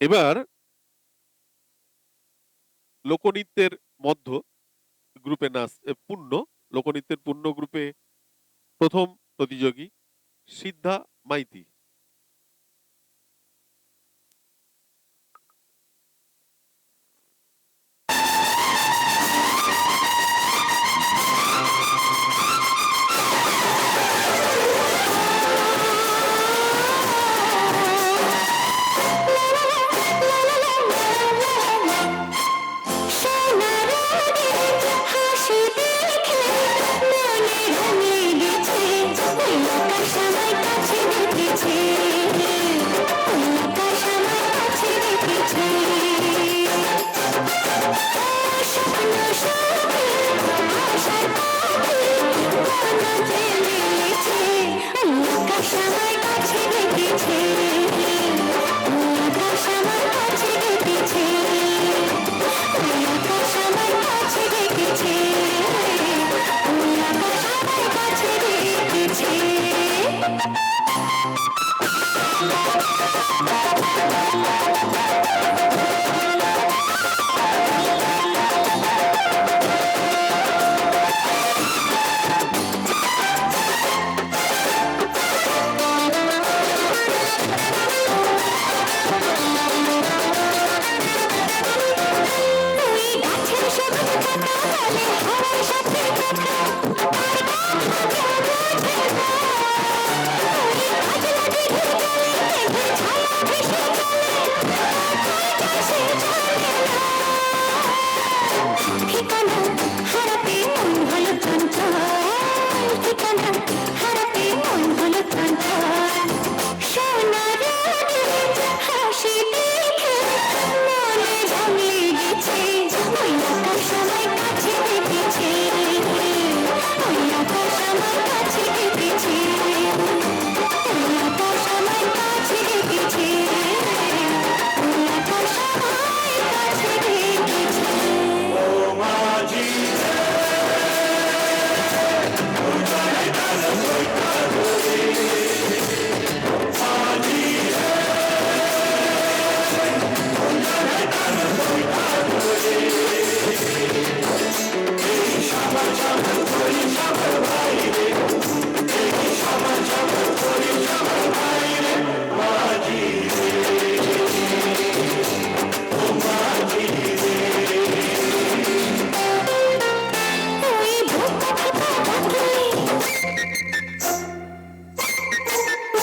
এবার লোকনৃত্যের মধ্য গ্রুপে নাচ পূর্ণ লোকনৃত্যের পূর্ণ গ্রুপে প্রথম প্রতিযোগী সিদ্ধা মাইতি।